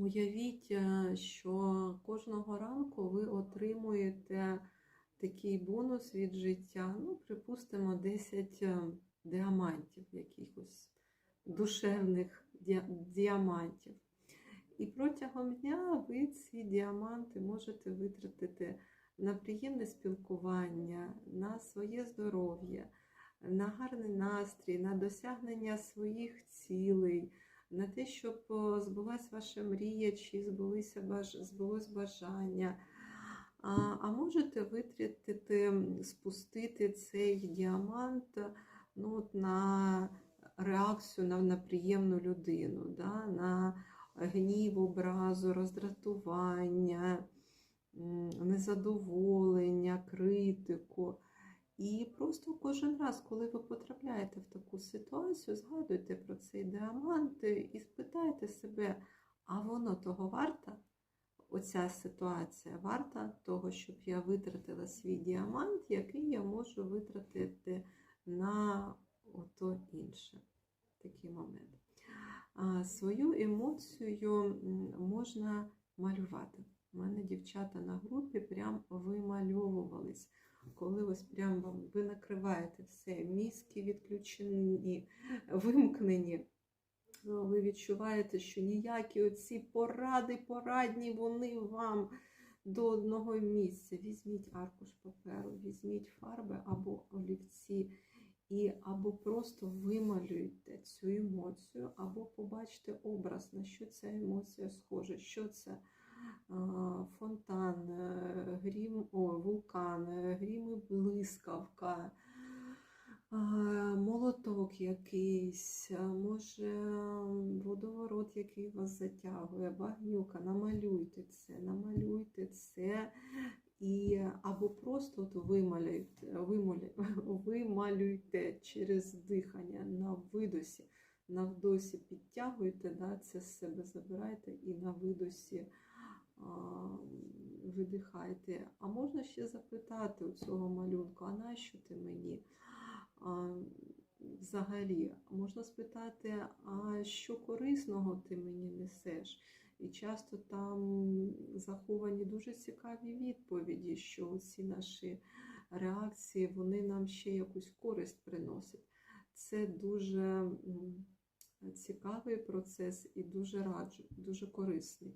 Уявіть, е, що кожного ранку ви отримуєте такий бонус від життя, ну, припустимо, 10 е, діамантів, якихось душевних діамантів. І протягом дня ви ці діаманти можете витратити на приємне спілкування, на своє здоров'я, на гарний настрій, на досягнення своїх цілей, на те, щоб о, збулась ваша мрія, чи збулися баж... збулось бажання. А, а можете витратити, спустити цей діамант ну, от на реакцію на, на приємну людину, да? на гнів, образу, роздратування, незадоволення, критику. І просто кожен раз, коли ви потрапляєте в таку ситуацію, згадуйте про цей діамант і спитайте себе, а воно того варта? Оця ситуація варта того, щоб я витратила свій діамант, який я можу витратити на ото інше. Такий момент. Свою емоцію можна малювати. У мене дівчата на групі прям вимальовувались. Коли ось прям вам ви накриваєте все, мізки відключені, вимкнені. Ви відчуваєте, що ніякі оці поради, порадні, вони вам до одного місця. Візьміть аркуш паперу, візьміть фарби або олівці, і або просто вималюйте цю емоцію, або побачте образ, на що ця емоція схожа, що це фонтан, е, грім, вулкан, е, грім блискавка. Молоток якийсь, може водоворот, який вас затягує, багнюка, намалюйте це, намалюйте це, і або просто от вималюйте, вималю- вималюйте через дихання на видосі. На вдосі підтягуйте, да, це з себе забирайте і на видосі а, видихайте. А можна ще запитати у цього малюнку, а нащо ти мені? А, взагалі, можна спитати, а що корисного ти мені несеш? І часто там заховані дуже цікаві відповіді, що ці наші реакції вони нам ще якусь користь приносять. Це дуже цікавий процес і дуже раджу, дуже корисний.